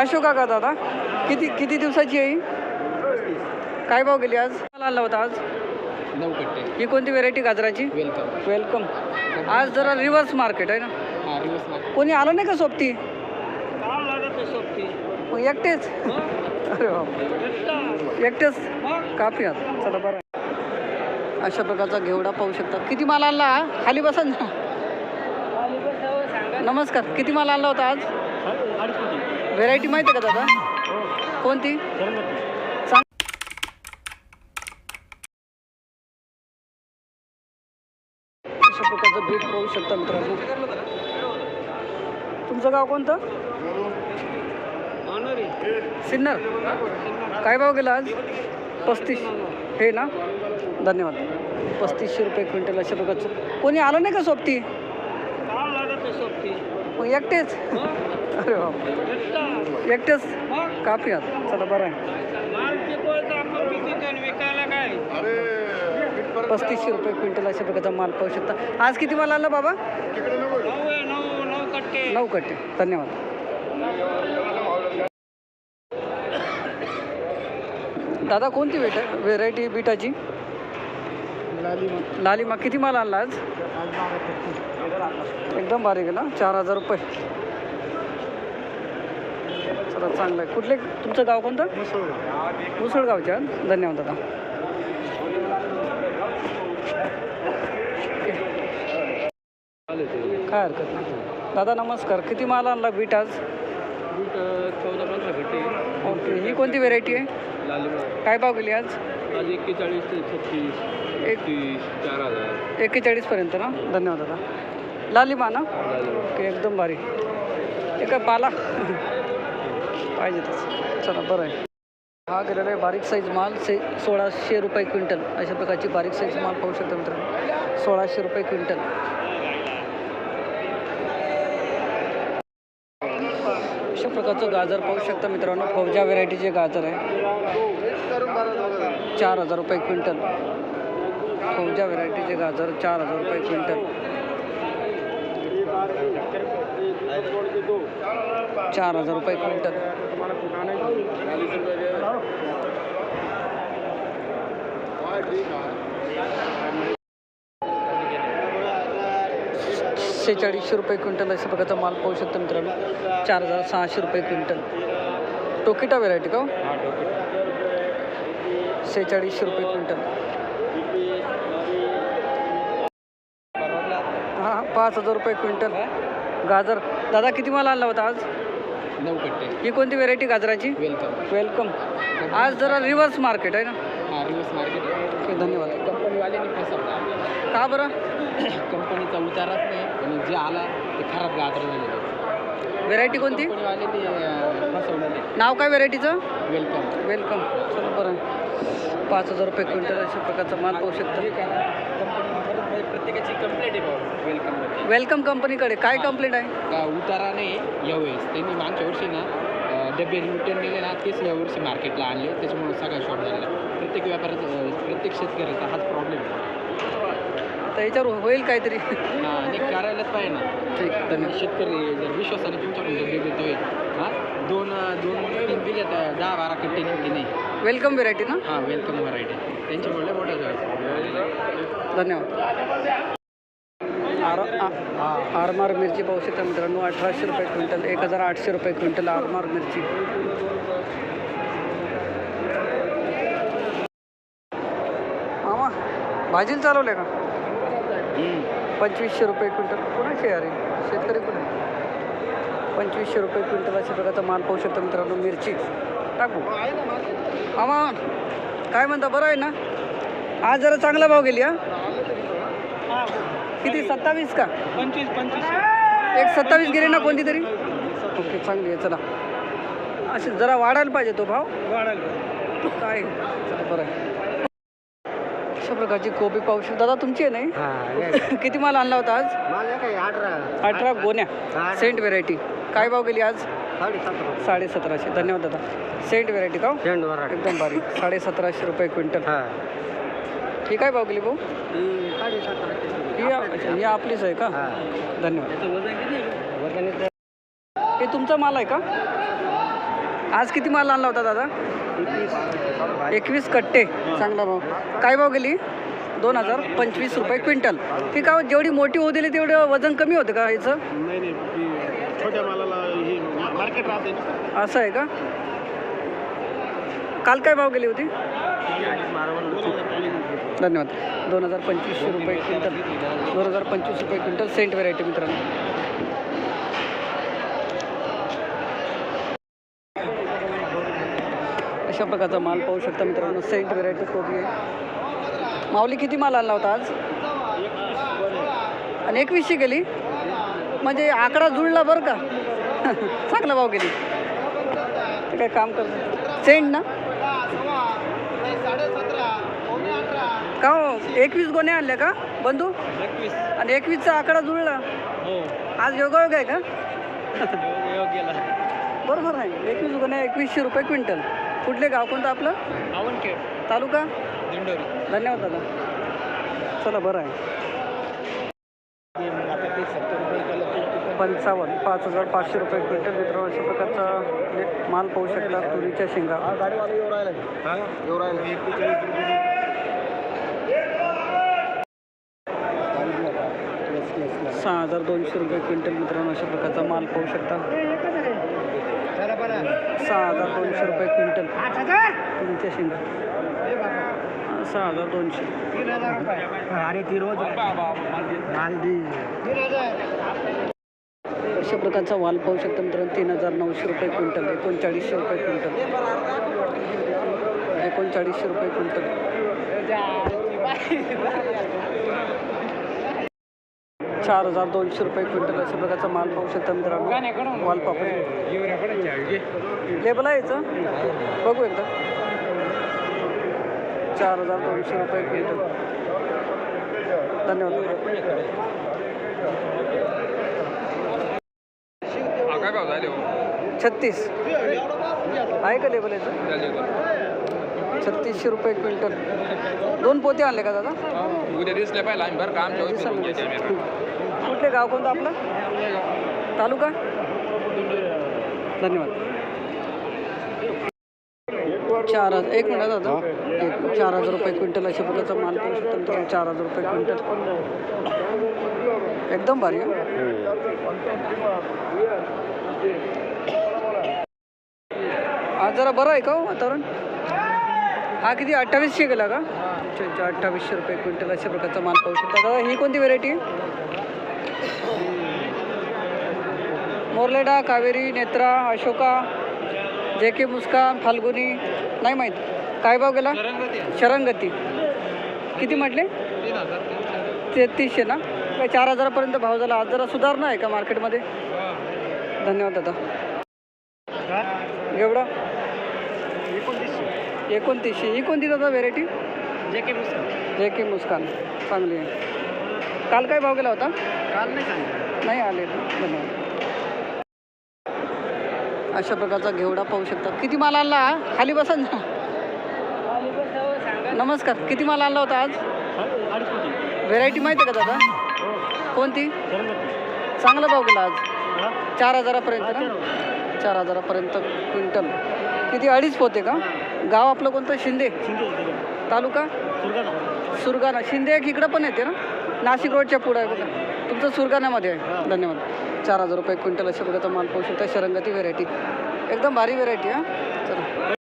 अशोका का दादा किती किती दिवसाची आहे? काय भाव गेली आज? मला आणला होता आज. नऊ कट्टे ही कोणती व्हेरायटी गाजराची? वेलकम वेलकम आज जरा रिव्हर्स मार्केट आहे ना? हा रिवर्स मार्केट कोणी आलं नाही का सोबती? मग एकटेच? अरे बाप. एकटेच? काफी आता चला बरं आहे. अशा प्रकारचा घेवडा पाहू शकता किती माल आणला? हा? खाली बसा ना. नमस्कार. किती माल आणला होता आज? व्हेरायटी माहिती आहे का दादा? कोणती? सांग. अशा प्रकारचं बीट पाहू शकता मित्रांनो. तुमचं गाव कोणतं? सिन्नर. काय भाव गेला आज? पस्तीस. हे ना? धन्यवाद. पस्तीसशे रुपये क्विंटल अशा प्रकारचं. कोणी आलं नाही का सोबती? मग एकटेच. अरे बाप. एकटेच काफी आता. चला बरं आहे. पस्तीसशे रुपये क्विंटल अशा प्रकारचा माल पाहू शकता. आज किती माल आला बाबा? नऊ कट्टे. धन्यवाद. दादा कोणती वेट व्हेरायटी बीटाची? लालिमा किती माल आणला आज? एकदम बारीक आहे ना? चार हजार रुपये. चला चांगलं आहे. कुठले तुमचं गाव कोणतं? मुसळगावच्या. धन्यवाद दादा. काय हरकत नाही. दादा नमस्कार. किती माल आणला बीट आज? चौदा पंधरा ओके. ही कोणती व्हेरायटी आहे? काय भाव गेली आज? आज एक्केचाळीस ते छत्तीस एक तीस चार हजार. एक्केचाळीसपर्यंत ना? धन्यवाद दादा. लालिमा ना? ओके एकदम भारी. काय पाला. पाहिजे तसं. चला बरं आहे. हा गेलेला आहे बारीक साईज माल से सोळाशे रुपये क्विंटल. अशा प्रकारची बारीक साईज माल पाहू शकता मित्रांनो. सोळाशे रुपये क्विंटल. अशा प्रकारचं गाजर पाहू शकता मित्रांनो. फौजा व्हेरायटीचे गाजर आहे. चार हजार रुपये क्विंटल. फौजा व्हेरायटीचे गाजर चार हजार रुपये क्विंटल? चार हजार रुपये क्विंटल. सेहेचाळीसशे रुपये क्विंटल अशा प्रकारचा माल पाहू शकतो मित्रांनो. चार हजार सहाशे रुपये क्विंटल. टोकिटा व्हेरायटी का हो? सेहेचाळीसशे रुपये क्विंटल. हां पाच हजार रुपये क्विंटल. गाजर. दादा किती माल आणला होता आज? नऊ कट्टे. ही कोणती व्हेरायटी गाजराची? वेलकम. वेलकम. आज जरा रिव्हर्स मार्केट आहे ना? हा रिवर्स मार्केट ओके धन्यवाद. कंपनीवाल्याने फसवला. का बरं? कंपनीचा उताराच नाही आणि जे आला ते खराब गाजर झालेलं व्हेरायटी कोणती? फसवलेलं नाव काय व्हेरायटीचं वेलकम. वेलकम. चला बरं. पाच हजार रुपये क्विंटल अशा प्रकारचा माल पाहू शकता. कंपनी प्रत्येकाची कंप्लेंट आहे वेलकममध्ये वेलकम कंपनीकडे काय कंप्लेंट आहे? का उतारा नाही यावेळेस. त्यांनी मागच्या वर्षी ना डबे रिटर्न नेले ना तेच यावर्षी मार्केटला आणले. त्याच्यामुळे सगळा शॉर्ट झालेला प्रत्येक व्यापाराचा अं, प्रत्येक शेतकऱ्याचा हाच प्रॉब्लेम आहे. तर याच्यावर होईल काहीतरी. हा, आणि करायलाच पाहिजे ना. ठीक धन्यवाद. शेतकरी जर विश्वासाने तुमच्याकडून डबे देतोय हां दोन दोन तीन अं, दहा बारा कट्टे निघते नाही वेलकम व्हेरायटी ना हां वेलकम व्हरायटी त्यांच्यामुळे लय मोठा धन्यवाद. आर आरमार मिरची पाहू शकता मित्रांनो. अठराशे रुपये क्विंटल एक हजार आठशे रुपये क्विंटल आरमार मिरची. मामा भाजीला चालवले का? पंचवीसशे रुपये क्विंटल. कोणाची अरे शेतकरी कुठे पंचवीसशे रुपये क्विंटल अशा प्रकारचा माल पाहू शकता मित्रांनो मिरची. टाकू. मामा काय म्हणता बरं आहे ना? आज जरा चांगला भाव गेली हा? किती सत्तावीस का? पंचवीस पंचवीस. एक सत्तावीस गेली ना कोणती तरी? ओके चांगली आहे चला. असे जरा वाढायला पाहिजे तो भाव. काय? चला बरं आहे. अशा प्रकारची कोबी पाहू शकता. दादा तुमची आहे नाही किती माल आणला होता आज? अठरा. गोण्या. सेंट व्हेरायटी. काय भाव गेली आज? साडेसात साडे सतराशे धन्यवाद दादा. सेंट व्हेरायटी का हो? झेंड वराड एकदम बारीक साडे सतराशे रुपये क्विंटल. हां. ही काय भाव गेली भाऊ ही अच्छा, ही आपलीच आहे का? धन्यवाद. हे तुमचा माल आहे का? आज किती माल आणला होता दादा? एकवीस. कट्टे. चांगला भाव. काय भाव गेली? दोन हजार पंचवीस रुपये क्विंटल. ती का जेवढी मोठी होऊ दिली तेवढं वजन कमी होतं का याचं? छोट्या मालाला हे मार्केट राहते ना? असं आहे का? काल काय भाव गेली होती? धन्यवाद. दोन हजार पंचवीसशे रुपये क्विंटल. दोन हजार पंचवीस रुपये क्विंटल. सेंट व्हरायटी मित्रांनो. अशा प्रकारचा माल पाहू शकता मित्रांनो. सेंट व्हरायटी कोबी आहे. माऊली किती माल आणला होता आज? आणि एकवीसशे गेली? म्हणजे आकडा जुळला बरं का? चांगला भाव गेली ते काय काम करत सेंट ना? का हो? एकवीस गोणे आणले का? बंधू? आणि एकवीसचा आकडा जुळला? हो. आज योगायोग आहे का? बरोबर आहे. एकवीस गोणे एकवीसशे रुपये क्विंटल. कुठले गाव कोणतं आपलं? तालुका? धन्यवाद दादा. चला बरं आहे. पंचावन्न पाच हजार पाचशे रुपये क्विंटल मित्रांनो अशा प्रकारचा म्हणजे माल पाहू शकता तुरीच्या शेंगा. सहा हजार दोनशे रुपये क्विंटल मित्रांनो अशा प्रकारचा माल पाहू शकता. सहा हजार दोनशे रुपये क्विंटल तुरीच्या शेंगा. सहा हजार दोनशे. अरे ती रोज माल दी अशा प्रकारचा वाल पाहू शकता मित्रांनो तीन हजार नऊशे रुपये क्विंटल एकोणचाळीसशे रुपये क्विंटल. एकोणचाळीसशे रुपये क्विंटल. चार हजार दोनशे रुपये क्विंटल अशा प्रकारचा माल पाहू शकता मित्रांनो. वाल पापड लेबल आहे याचं? बघू एकदा. चार हजार दोनशे रुपये क्विंटल. धन्यवाद. छत्तीस. आहे का लेबल याचं? छत्तीसशे रुपये क्विंटल. दोन पोते आणले का दादा? उद्या का आमच्या कुठले गाव कोणतं आपलं? तालुका? धन्यवाद. चार हजार. एक मिनिट दादा. एक चार हजार रुपये क्विंटल अशा प्रकारचा माल पाहू शकतो मित्रांनो. चार हजार रुपये क्विंटल. एकदम भारी आज जरा बरं आहे का हो वातावरण? हा किती अठ्ठावीसशे गेला का? अच्छा अच्छा अठ्ठावीसशे रुपये क्विंटल अशा प्रकारचा माल पाहू शकता. दादा ही कोणती व्हेरायटी आहे मोरलेडा कावेरी नेत्रा अशोका जे के मुस्कान फाल्गुनी नाही माहीत. काय भाव गेला? शरंगती किती म्हटले. तेहतीसशे ना? काय चार हजारापर्यंत भाव झाला. आज जरा सुधारणा आहे का मार्केटमध्ये? धन्यवाद दादा. एवढा? एकोणतीसशे. ही कोणती दादा व्हेरायटी जे के जे के मुस्कान. चांगली आहे. काल काय भाव गेला होता? काल नाही नाही आले धन्यवाद. अशा प्रकारचा घेवडा पाहू शकता किती माल आणला? खाली बसा ना. नमस्कार. किती माल आणला होता आज? व्हेरायटी माहिती आहे का दादा? कोणती? चांगला भाव गेला आज. चार हजारापर्यंत ना? चार हजारापर्यंत क्विंटल. किती अडीच पोते का? गाव आपलं कोणतं? शिंदे. तालुका? सुरगाणा. शिंदे एक इकडं पण येते ना? नाशिक रोडच्या पुढं आहे बघा. तुमचं सुरगाण्यामध्ये आहे. धन्यवाद. चार हजार रुपये क्विंटल अशा प्रकारचा माल पाहू शकता. शरंगती व्हेरायटी एकदम भारी व्हेरायटी हां. चला.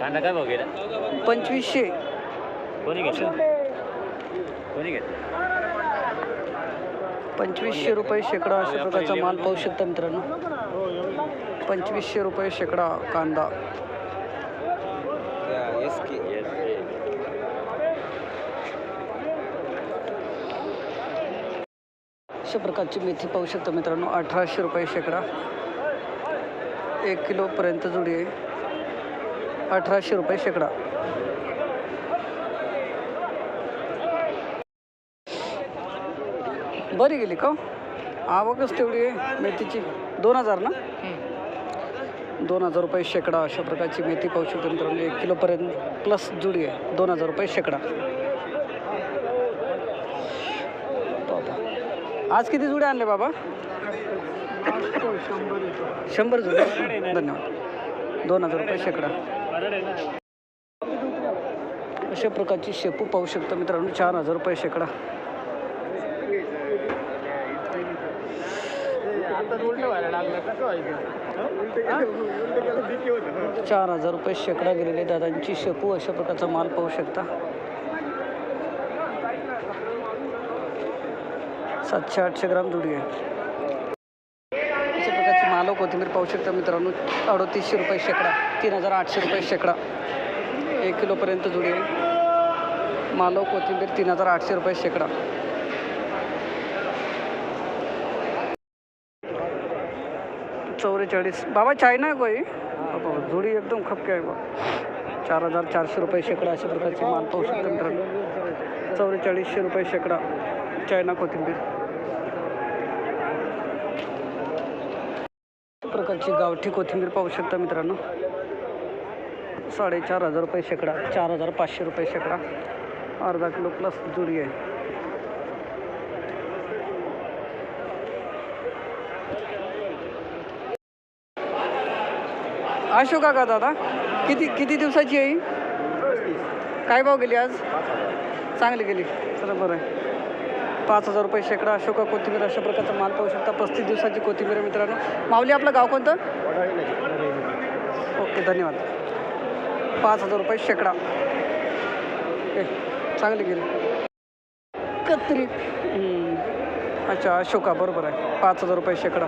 कांदा काय वगैरे पंचवीसशे. कोणी घेतलं? कोणी घेतलं? पंचवीसशे रुपये शेकडा अशा प्रकारचा माल पाहू शकता मित्रांनो. पंचवीसशे रुपये शेकडा कांदा. अशा प्रकारची मेथी पाहू शकता मित्रांनो. अठराशे रुपये शेकडा. एक किलोपर्यंत जुडी आहे. अठराशे रुपये शेकडा. बरी गेली का हो? आवकच तेवढी आहे मेथीची. दोन हजार ना? दोन हजार रुपये शेकडा अशा प्रकारची मेथी पाहू शकतो मित्रांनो. एक किलोपर्यंत प्लस जुडी आहे. दोन हजार रुपये शेकडा. आज किती जुडे आणले बाबा? शंभर जुडे. धन्यवाद. दोन हजार रुपये शेकडा. अशा प्रकारची शेपू पाहू शकता मित्रांनो चार हजार रुपये शेकडा. चार हजार रुपये शेकडा गेलेले दादांची शेपू अशा प्रकारचा माल पाहू शकता. सातशे आठशे ग्राम जुडी आहे. अशा प्रकारची मालो कोथिंबीर पाहू शकता मित्रांनो अडतीसशे रुपये शेकडा तीन हजार आठशे रुपये शेकडा. एक किलोपर्यंत जुडी आहे. मालो कोथिंबीर तीन हजार आठशे रुपये शेकडा. चौवेचाळीस. बाबा चायना कोई? बाबा जुडी एकदम खपके आहे बा. चार हजार चारशे रुपये शेकडा अशा प्रकारची माल पाहू शकता मित्रांनो. चौवेचाळीसशे रुपये शेकडा. चायना कोथिंबीर. प्रकारची गावठी कोथिंबीर पाहू शकता मित्रांनो. साडेचार हजार रुपये शेकडा चार हजार पाचशे रुपये शेकडा. अर्धा किलो प्लस जुडी आहे. अशोका का दादा किती किती दिवसाची आहे? काय भाव गेली आज? चांगली गेली. चला बरं. आहे पाच हजार रुपये शेकडा अशोका कोथिंबीर अशा प्रकारचा माल पाहू शकता. पस्तीस दिवसाची कोथिंबीर मित्रांनो. माऊली आपलं गाव कोणतं? ओके धन्यवाद. पाच हजार रुपये शेकडा. ओके चांगली गेली. कत्री. अच्छा अशोका बरोबर आहे. पाच हजार रुपये शेकडा.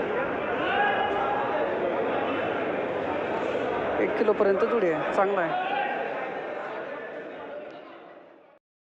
एक किलोपर्यंत जुडी आहे. चांगला आहे.